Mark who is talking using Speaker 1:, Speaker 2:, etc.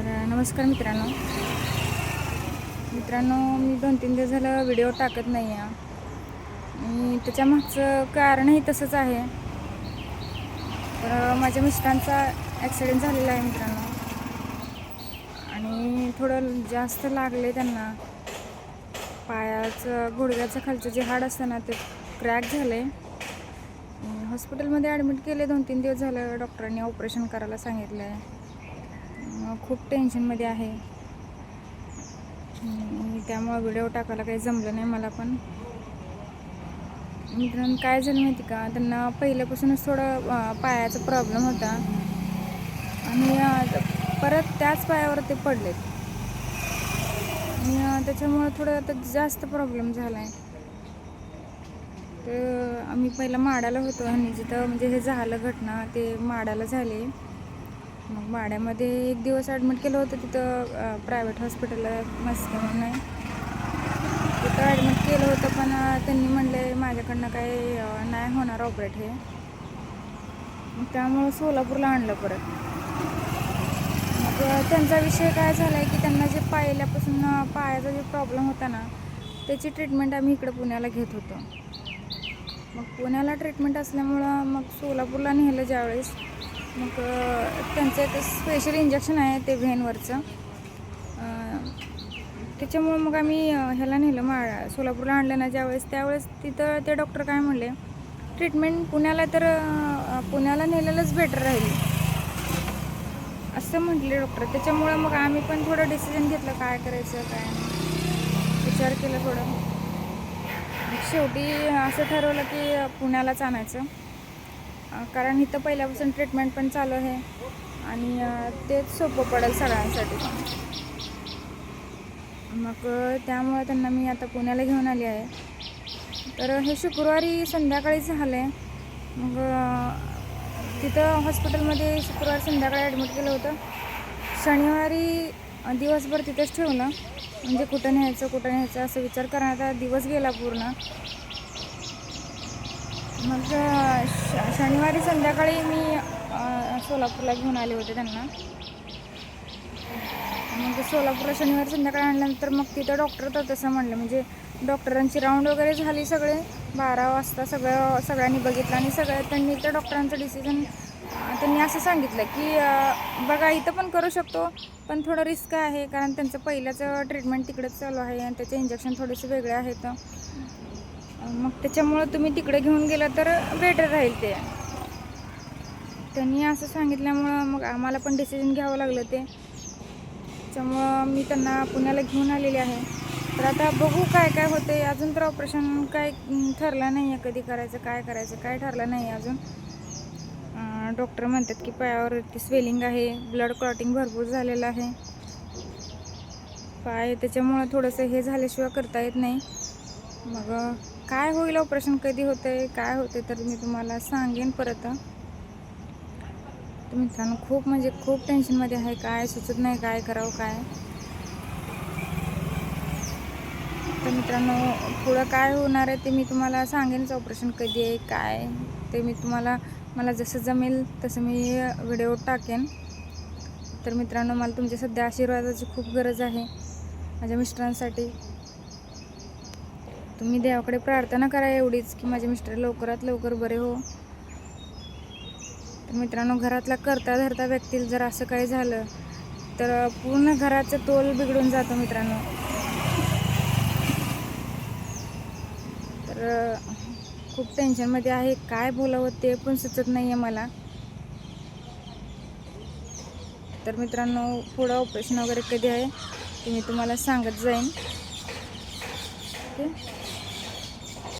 Speaker 1: तर नमस्कार मित्रांनो. मित्रांनो मी दोन तीन दिवस झालं व्हिडिओ टाकत नाही आहे. आणि त्याच्या मागचं कारणही तसंच आहे. तर माझ्या मिस्टरांचा ॲक्सिडेंट झालेला आहे मित्रांनो. आणि थोडं जास्त लागले त्यांना. पायाचं गुडघ्याचं खालचं जे हाड असतं ना ते क्रॅक झालं आहे हॉस्पिटलमध्ये ॲडमिट केले दोन तीन दिवस झालं. डॉक्टरांनी ऑपरेशन करायला सांगितलं आहे खूप टेन्शनमध्ये आहे. त्यामुळं व्हिडिओ टाकायला काही जमलं नाही मला पण. मित्रांनो काय झालं माहिती का? त्यांना पहिल्यापासूनच थोडं पायाचा प्रॉब्लेम होता. आणि परत त्याच पायावर ते पडलेत. आणि त्याच्यामुळं थोडं आता जास्त प्रॉब्लेम झाला आहे तर आम्ही पहिला माडाला होतो आणि जिथं म्हणजे हे झालं घटना ते माडाला झाले. मग माड्यामध्ये एक दिवस ॲडमिट केलं होतं तिथं प्रायव्हेट हॉस्पिटलला मस्के म्हणून आहे. तिथं ॲडमिट केलं होतं पण त्यांनी म्हणले माझ्याकडनं काही नाही होणार ऑपरेट हे. मग त्यामुळं सोलापूरला आणलं परत. मग त्यांचा विषय काय झाला आहे की त्यांना जे पाहिल्यापासून पायाचा जे प्रॉब्लेम होता ना त्याची ट्रीटमेंट आम्ही इकडं पुण्याला घेत होतो. मग पुण्याला ट्रीटमेंट असल्यामुळं मग सोलापूरला नेलं ज्यावेळेस. मग त्यांचं एक स्पेशल इंजेक्शन आहे ते व्हेनवरचं. त्याच्यामुळं मग आम्ही ह्याला नेलं मा सोलापूरला आणलं ना ज्यावेळेस त्यावेळेस तिथं ते डॉक्टर काय म्हणले ट्रीटमेंट पुण्याला तर पुण्याला नेलेलंच बेटर राहील असं म्हटले डॉक्टर त्याच्यामुळं मग आम्ही पण थोडं डिसिजन घेतलं काय करायचं काय विचार केला थोडं. शेवटी असं ठरवलं की पुण्यालाच आणायचं. कारण इथं पहिल्यापासून ट्रीटमेंट पण चालू आहे. आणि तेच सोपं पडेल सगळ्यांसाठी. मग त्यामुळे त्यांना मी आता पुण्याला घेऊन आली आहे. तर हे शुक्रवारी संध्याकाळी झालं आहे मग तिथं हॉस्पिटलमध्ये शुक्रवारी संध्याकाळी ॲडमिट केलं होतं. शनिवारी दिवसभर तिथेच ठेवलं. म्हणजे कुठं न्यायचं कुठं न्यायचं असं विचार करण्यात दिवस गेला पूर्ण. मग श शनिवारी संध्याकाळी मी सोलापूरला घेऊन आले होते त्यांना. मग सोलापूरला शनिवारी संध्याकाळी आणल्यानंतर मग तिथं डॉक्टर तर तसं म्हणलं. म्हणजे डॉक्टरांची राऊंड वगैरे झाली सगळे. बारा वाजता सगळं सगळ्यांनी बघितलं आणि सगळं त्यांनी त्या डॉक्टरांचं डिसिजन त्यांनी असं सांगितलं की बघा इथं पण करू शकतो पण थोडं रिस्क आहे. कारण त्यांचं पहिल्याचं ट्रीटमेंट तिकडेच चालू आहे आणि त्याचे इंजेक्शन थोडेसे वेगळे आहेत. मग त्याच्यामुळं तुम्ही तिकडे घेऊन गेलं तर बेटर राहील ते. त्यांनी असं सांगितल्यामुळं मग आम्हाला पण डिसिजन घ्यावं लागलं ते. त्याच्यामुळं मी त्यांना पुण्याला घेऊन आलेले आहे. तर आता बघू काय काय होते अजून तर ऑपरेशन काय ठरलं नाही आहे कधी करायचं काय करायचं काय ठरलं नाही आहे अजून डॉक्टर म्हणतात की पायावरती स्वेलिंग आहे ब्लड क्लॉटिंग भरपूर झालेलं आहे. पाय त्याच्यामुळं थोडंसं हे झाल्याशिवाय करता येत नाही. मग काय होईल ऑपरेशन कधी होतंय काय होते तर मी तुम्हाला सांगेन परत तर मित्रांनो खूप म्हणजे खूप टेन्शनमध्ये आहे काय सुचत नाही काय करावं काय? तर मित्रांनो पुढं काय होणार आहे ते मी तुम्हाला सांगेनच ऑपरेशन कधी आहे काय? ते मी तुम्हाला मला जसं जमेल तसं मी व्हिडिओ टाकेन. तर मित्रांनो मला तुमच्या सध्या आशीर्वादाची खूप गरज आहे माझ्या मिस्टरांसाठी. तुम्ही देवाकडे प्रार्थना करा एवढीच की माझे मिस्टर लवकरात लवकर बरे हो. तर मित्रांनो घरातला करता धरता व्यक्तीला जर असं काही झालं तर पूर्ण घराचं तोल बिघडून जातो मित्रांनो. तर खूप टेन्शनमध्ये आहे काय बोलावं ते पण सुचत नाही आहे मला. तर मित्रांनो पुढं ऑपरेशन वगैरे कधी आहे ते मी तुम्हाला सांगत जाईन. ओके